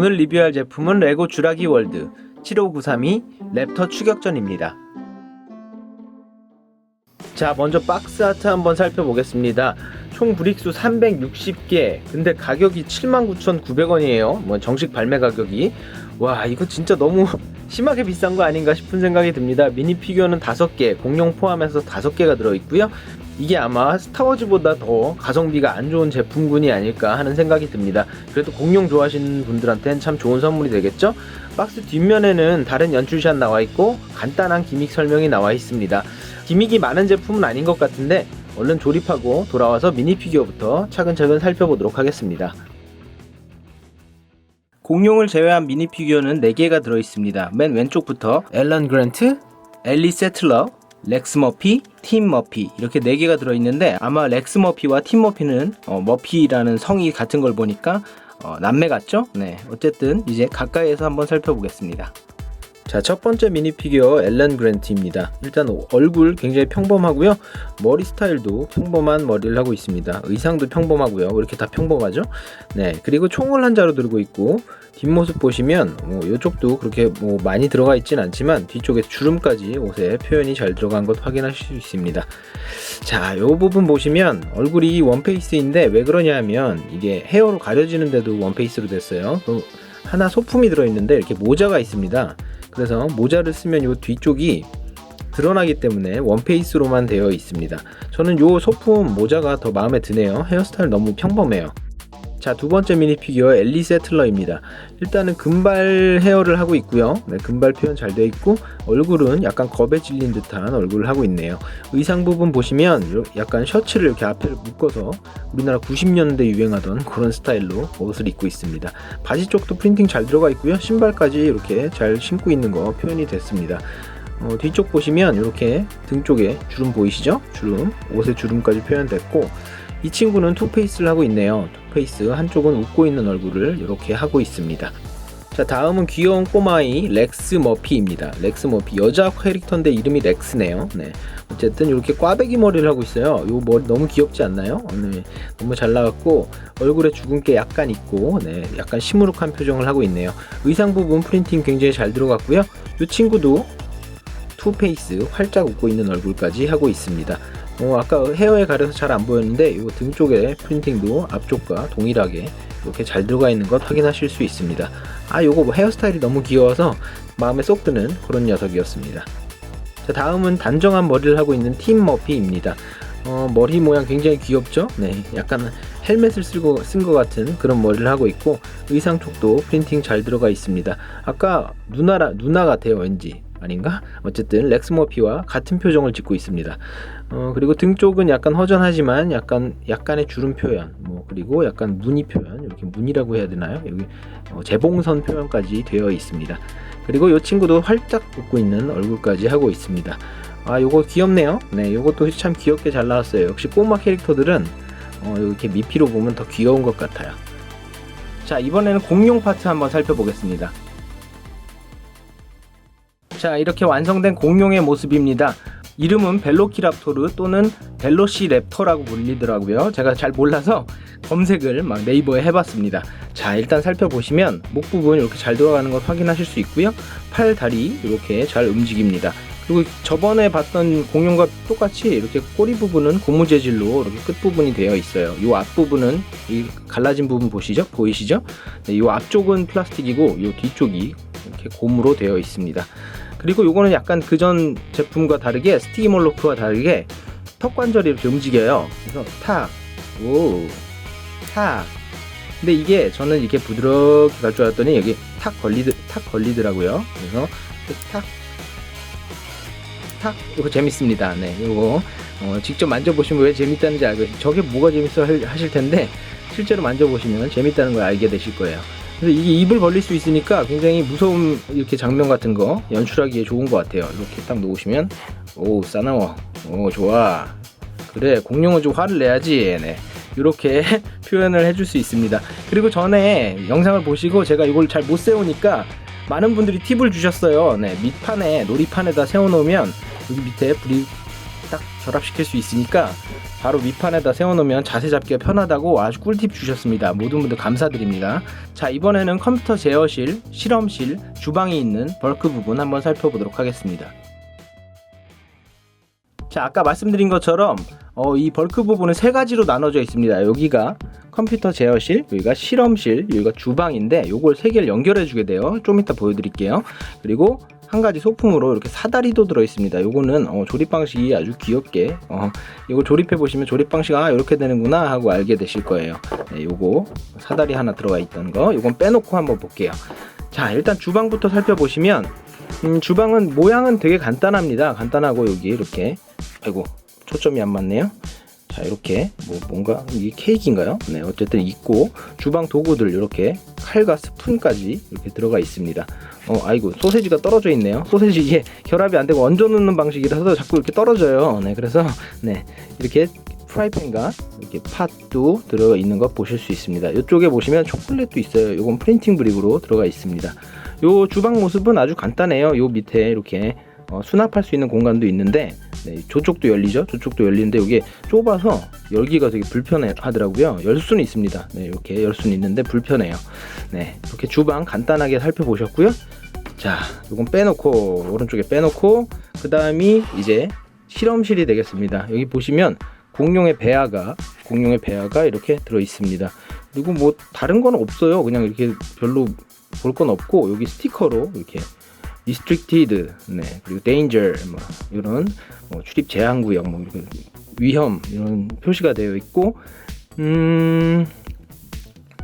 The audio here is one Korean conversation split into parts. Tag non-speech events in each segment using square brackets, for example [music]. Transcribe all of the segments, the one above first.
오늘 리뷰할 제품은 레고 주라기 월드 75932 랩터 추격전입니다. 자, 먼저 박스 아트 한번 살펴보겠습니다. 총 브릭수 360개. 근데 가격이 79,900원이에요. 뭐 정식 발매 가격이. 와, 이거 진짜 너무 심하게 비싼 거 아닌가 싶은 생각이 듭니다. 미니 피규어는 5개, 공룡 포함해서 5개가 들어 있고요. 이게 아마 스타워즈보다 더 가성비가 안 좋은 제품군이 아닐까 하는 생각이 듭니다. 그래도 공룡 좋아하시는 분들한테는 참 좋은 선물이 되겠죠? 박스 뒷면에는 다른 연출샷 나와 있고 간단한 기믹 설명이 나와 있습니다. 기믹이 많은 제품은 아닌 것 같은데 얼른 조립하고 돌아와서 미니 피규어부터 차근차근 살펴보도록 하겠습니다. 공룡을 제외한 미니 피규어는 4개가 들어있습니다. 맨 왼쪽부터 앨런 그랜트, 엘리 세틀러, 렉스 머피, 팀 머피 이렇게 4개가 들어있는데 아마 렉스 머피와 팀 머피는 어, 머피라는 성이 같은 걸 보니까 어, 남매 같죠? 네 어쨌든 이제 가까이에서 한번 살펴보겠습니다. 자, 첫 번째 미니 피규어 앨런 그랜트입니다. 일단 얼굴 굉장히 평범하고요. 머리 스타일도 평범한 머리를 하고 있습니다. 의상도 평범하고요. 왜 이렇게 다 평범하죠? 네, 그리고 총을 한 자로 들고 있고 뒷모습 보시면 뭐 이쪽도 그렇게 뭐 많이 들어가 있진 않지만 뒤쪽에 주름까지 옷에 표현이 잘 들어간 것 확인하실 수 있습니다. 자, 이 부분 보시면 얼굴이 원페이스인데 왜 그러냐면 이게 헤어로 가려지는데도 원페이스로 됐어요. 또 하나 소품이 들어있는데 이렇게 모자가 있습니다. 그래서 모자를 쓰면 이 뒤쪽이 드러나기 때문에 원페이스로만 되어 있습니다. 저는 이 소품 모자가 더 마음에 드네요. 헤어스타일 너무 평범해요. 자, 두 번째 미니 피규어 엘리 세틀러입니다. 일단은 금발 헤어를 하고 있고요. 네, 금발 표현 잘 되어 있고 얼굴은 약간 겁에 질린 듯한 얼굴을 하고 있네요. 의상 부분 보시면 약간 셔츠를 이렇게 앞에 묶어서 우리나라 90년대 유행하던 그런 스타일로 옷을 입고 있습니다. 바지 쪽도 프린팅 잘 들어가 있고요. 신발까지 이렇게 잘 신고 있는 거 표현이 됐습니다. 어, 뒤쪽 보시면 이렇게 등 쪽에 주름 보이시죠? 주름, 옷의 주름까지 표현됐고 이 친구는 투페이스를 하고 있네요. 투페이스 한쪽은 웃고 있는 얼굴을 이렇게 하고 있습니다. 자 다음은 귀여운 꼬마이 렉스 머피입니다. 렉스 머피 여자 캐릭터인데 이름이 렉스네요. 네. 어쨌든 이렇게 꽈배기 머리를 하고 있어요. 이 머리 너무 귀엽지 않나요? 네. 너무 잘 나갔고 얼굴에 주근깨 약간 있고 네. 약간 시무룩한 표정을 하고 있네요. 의상 부분 프린팅 굉장히 잘 들어갔고요. 이 친구도 투페이스 활짝 웃고 있는 얼굴까지 하고 있습니다. 어, 아까 헤어에 가려서 잘 안 보였는데 이 등 쪽에 프린팅도 앞쪽과 동일하게 이렇게 잘 들어가 있는 것 확인하실 수 있습니다. 아 요거 뭐 헤어스타일이 너무 귀여워서 마음에 쏙 드는 그런 녀석이었습니다. 자 다음은 단정한 머리를 하고 있는 팀 머피입니다. 어, 머리 모양 굉장히 귀엽죠? 네, 약간 헬멧을 쓰고 쓴 것 같은 그런 머리를 하고 있고 의상 쪽도 프린팅 잘 들어가 있습니다. 아까 누나라 누나 같아요 왠지 아닌가? 어쨌든 렉스 머피와 같은 표정을 짓고 있습니다. 어, 그리고 등 쪽은 약간 허전하지만 약간 약간의 주름 표현, 뭐 그리고 약간 무늬 표현, 이렇게 무늬라고 해야 되나요? 여기 어, 재봉선 표현까지 되어 있습니다. 그리고 이 친구도 활짝 웃고 있는 얼굴까지 하고 있습니다. 아, 요거 귀엽네요. 네, 요것도 참 귀엽게 잘 나왔어요. 역시 꼬마 캐릭터들은 어, 이렇게 미피로 보면 더 귀여운 것 같아요. 자, 이번에는 공룡 파트 한번 살펴보겠습니다. 자 이렇게 완성된 공룡의 모습입니다. 이름은 벨로키랍토르 또는 벨로시랩터라고 불리더라고요. 제가 잘 몰라서 검색을 막 네이버에 해봤습니다. 자 일단 살펴보시면 목 부분 이렇게 잘 돌아가는 것 확인하실 수 있고요. 팔, 다리 이렇게 잘 움직입니다. 그리고 저번에 봤던 공룡과 똑같이 이렇게 꼬리 부분은 고무 재질로 이렇게 끝 부분이 되어 있어요. 이 앞 부분은 이 갈라진 부분 보시죠? 보이시죠? 네, 이 앞쪽은 플라스틱이고 이 뒤쪽이 이렇게 고무로 되어 있습니다. 그리고 요거는 약간 그전 제품과 다르게 스티머로크와 다르게 턱 관절이 이렇게 움직여요. 그래서 탁, 오, 탁. 근데 이게 저는 이렇게 부드럽게 갈 줄 알았더니 여기 탁 걸리드 탁 걸리더라고요. 그래서 탁, 탁. 이거 재밌습니다. 네, 이거 어, 직접 만져보시면 왜 재밌다는지 알고 저게 뭐가 재밌어 하실 텐데 실제로 만져보시면 재밌다는 걸 알게 되실 거예요. 그래서 이게 입을 벌릴 수 있으니까 굉장히 무서운 이렇게 장면 같은 거 연출하기에 좋은 것 같아요. 이렇게 딱 놓으시면 오 싸나워 오 좋아 그래 공룡은 좀 화를 내야지 네. 이렇게 [laughs] 표현을 해줄 수 있습니다. 그리고 전에 영상을 보시고 제가 이걸 잘 못 세우니까 많은 분들이 팁을 주셨어요. 네, 밑판에 놀이판에다 세워놓으면 여기 밑에 브리 딱 결합시킬 수 있으니까 바로 밑판에다 세워놓으면 자세 잡기가 편하다고 아주 꿀팁 주셨습니다. 모든 분들 감사드립니다. 자 이번에는 컴퓨터 제어실, 실험실, 주방이 있는 벌크 부분 한번 살펴보도록 하겠습니다. 자 아까 말씀드린 것처럼 어, 이 벌크 부분은 세 가지로 나눠져 있습니다. 여기가 컴퓨터 제어실, 여기가 실험실, 여기가 주방인데 요걸 세 개를 연결해 주게 돼요. 좀 이따 보여드릴게요. 그리고 한 가지 소품으로 이렇게 사다리도 들어 있습니다. 요거는 어, 조립 방식이 아주 귀엽게 어, 이거 조립해 보시면 조립 방식 아 이렇게 되는구나 하고 알게 되실 거예요. 네, 요거 사다리 하나 들어가 있던 거, 요건 빼놓고 한번 볼게요. 자 일단 주방부터 살펴보시면 음, 주방은 모양은 되게 간단합니다. 간단하고 여기 이렇게 아이고 초점이 안 맞네요. 자 이렇게 뭐 뭔가 이게 케이크인가요? 네 어쨌든 있고 주방 도구들 이렇게 칼과 스푼까지 이렇게 들어가 있습니다. 어 아이고 소세지가 떨어져 있네요. 소세지 이게 결합이 안 되고 얹어 놓는 방식이라서 자꾸 이렇게 떨어져요. 네 그래서 네 이렇게 프라이팬과 이렇게 팥도 들어 있는 거 보실 수 있습니다. 이쪽에 보시면 초콜릿도 있어요. 이건 프린팅 브릭으로 들어가 있습니다. 요 주방 모습은 아주 간단해요. 요 밑에 이렇게 어, 수납할 수 있는 공간도 있는데 네, 저쪽도 열리죠. 저쪽도 열리는데 이게 좁아서 열기가 되게 불편하더라고요. 열 수는 있습니다. 네, 이렇게 열 수는 있는데 불편해요. 네, 이렇게 주방 간단하게 살펴보셨고요. 자, 이건 빼놓고 오른쪽에 빼놓고 그 다음이 이제 실험실이 되겠습니다. 여기 보시면 공룡의 배아가 공룡의 배아가 이렇게 들어 있습니다. 그리고 뭐 다른 건 없어요. 그냥 이렇게 별로 볼 건 없고 여기 스티커로 이렇게 restricted, 네 그리고 danger 뭐 이런 뭐 출입 제한 구역, 뭐 이런 위험 이런 표시가 되어 있고 음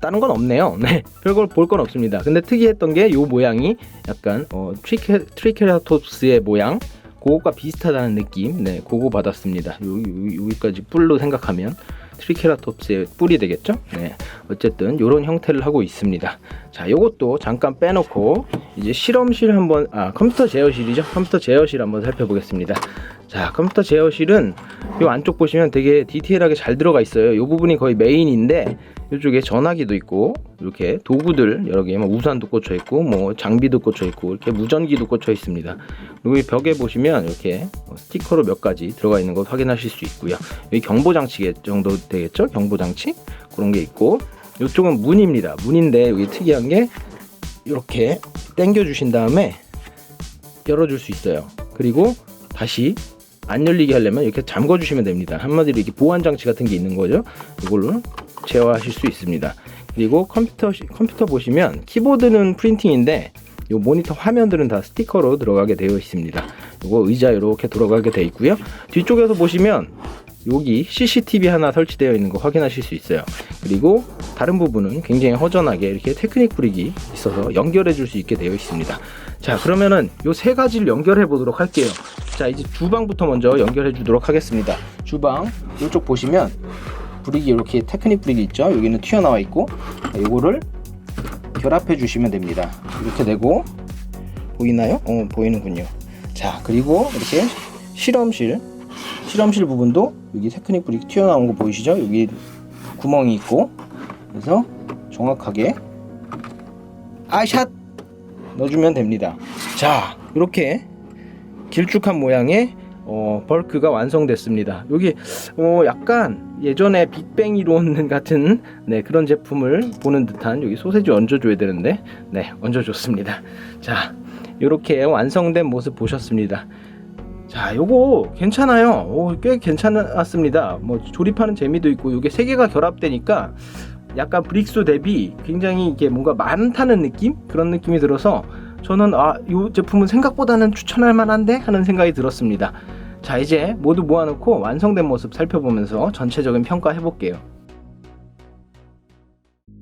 다른 건 없네요. [laughs] 네 별걸 볼 건 없습니다. 근데 특이했던 게 이 모양이 약간 어, 트리케 트리케라톱스의 모양. 그거가 비슷하다는 느낌, 네, 그거 받았습니다. 여기, 여기, 여기까지 뿔로 생각하면 트리케라톱스의 뿔이 되겠죠? 네, 어쨌든 이런 형태를 하고 있습니다. 자, 요것도 잠깐 빼놓고 이제 실험실 한번 아 컴퓨터 제어실이죠? 컴퓨터 제어실 한번 살펴보겠습니다. 자, 컴퓨터 제어실은 요 안쪽 보시면 되게 디테일하게 잘 들어가 있어요. 요 부분이 거의 메인인데 이쪽에 전화기도 있고 이렇게 도구들 여러 개, 뭐 우산도 꽂혀 있고 뭐 장비도 꽂혀 있고 이렇게 무전기도 꽂혀 있습니다. 그리고 이 벽에 보시면 이렇게 스티커로 몇 가지 들어가 있는 거 확인하실 수 있고요. 여기 경보 장치 정도 되겠죠? 경보 장치 그런 게 있고 이쪽은 문입니다. 문인데 여기 특이한 게 이렇게 당겨 주신 다음에 열어줄 수 있어요. 그리고 다시 안 열리게 하려면 이렇게 잠궈 주시면 됩니다. 한마디로 이렇게 보안 장치 같은 게 있는 거죠. 이걸로 제어하실 수 있습니다. 그리고 컴퓨터 컴퓨터 보시면 키보드는 프린팅인데 이 모니터 화면들은 다 스티커로 들어가게 되어 있습니다. 이거 의자 이렇게 들어가게 되어 있고요. 뒤쪽에서 보시면 여기 CCTV 하나 설치되어 있는 거 확인하실 수 있어요. 그리고 다른 부분은 굉장히 허전하게 이렇게 테크닉 브릭이 있어서 연결해 줄 수 있게 되어 있습니다. 자, 그러면은 요 세 가지를 연결해 보도록 할게요. 자, 이제 주방부터 먼저 연결해 주도록 하겠습니다. 주방 이쪽 보시면 브릭이 이렇게 테크닉 브릭이 있죠. 여기는 튀어나와 있고 이거를 결합해 주시면 됩니다. 이렇게 되고 보이나요? 어, 보이는군요. 자, 그리고 이렇게 실험실 실험실 부분도 여기 테크닉 브릭 튀어나온 거 보이시죠? 여기 구멍이 있고 그래서 정확하게 아샷 넣어주면 됩니다. 자, 이렇게 길쭉한 모양의 어, 벌크가 완성됐습니다. 여기 어, 약간 예전에 빅뱅 이론 [laughs] 같은 네, 그런 제품을 보는 듯한 여기 소세지 얹어줘야 되는데 네 얹어줬습니다. 자, 이렇게 완성된 모습 보셨습니다. 자, 요거 괜찮아요. 오, 꽤 괜찮았습니다. 뭐 조립하는 재미도 있고 이게 세 개가 결합되니까 약간 브릭스 대비 굉장히 이게 뭔가 많다는 느낌 그런 느낌이 들어서 저는 아, 이 제품은 생각보다는 추천할 만한데 하는 생각이 들었습니다. 자, 이제 모두 모아놓고 완성된 모습 살펴보면서 전체적인 평가 해볼게요.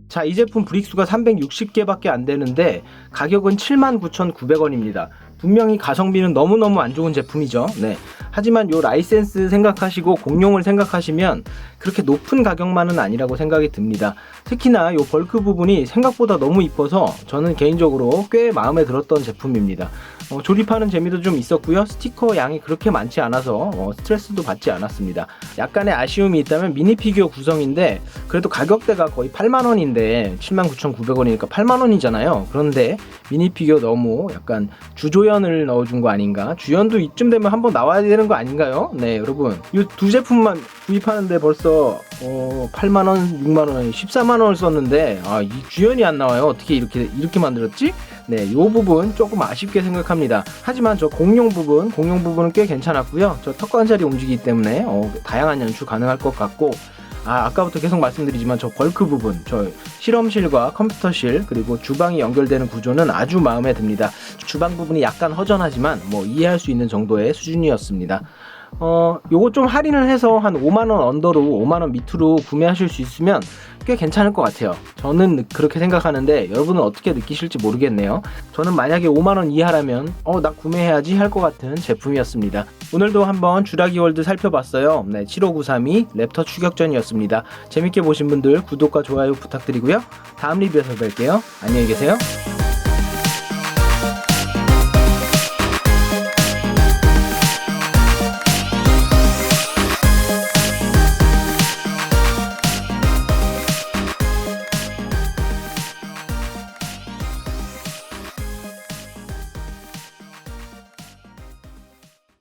자, 이 제품 브릭수가 360개밖에 안 되는데 가격은 79,900원입니다. 분명히 가성비는 너무너무 안 좋은 제품이죠. 네. 하지만 요 라이센스 생각하시고 공용을 생각하시면 그렇게 높은 가격만은 아니라고 생각이 듭니다. 특히나 요 벌크 부분이 생각보다 너무 이뻐서 저는 개인적으로 꽤 마음에 들었던 제품입니다. 어, 조립하는 재미도 좀 있었고요. 스티커 양이 그렇게 많지 않아서 어, 스트레스도 받지 않았습니다. 약간의 아쉬움이 있다면 미니 피규어 구성인데 그래도 가격대가 거의 8만 원인데 79,900원이니까 8만 원이잖아요. 그런데 미니 피규어 너무 약간 주조연을 넣어준 거 아닌가? 주연도 이쯤 되면 한번 나와야 되는 거 아닌가요? 네, 여러분. 이 두 제품만 구입하는데 벌써 어, 8만 원, 6만 원, 14만 원을 썼는데 아, 이 주연이 안 나와요. 어떻게 이렇게 이렇게 만들었지? 네, 이 부분 조금 아쉽게 생각합니다. 하지만 저 공룡 부분, 공룡 부분은 꽤 괜찮았고요. 저 턱관절이 움직이기 때문에 어, 다양한 연출 가능할 것 같고 아, 아까부터 계속 말씀드리지만 저 벌크 부분, 저 실험실과 컴퓨터실 그리고 주방이 연결되는 구조는 아주 마음에 듭니다. 주방 부분이 약간 허전하지만 뭐 이해할 수 있는 정도의 수준이었습니다. 어, 요거 좀 할인을 해서 한 5만원 언더로 5만원 밑으로 구매하실 수 있으면 꽤 괜찮을 것 같아요. 저는 그렇게 생각하는데 여러분은 어떻게 느끼실지 모르겠네요. 저는 만약에 5만원 이하라면 어, 나 구매해야지 할 것 같은 제품이었습니다. 오늘도 한번 주라기 월드 살펴봤어요. 네, 75932 랩터 추격전이었습니다. 재밌게 보신 분들 구독과 좋아요 부탁드리고요. 다음 리뷰에서 뵐게요. 안녕히 계세요.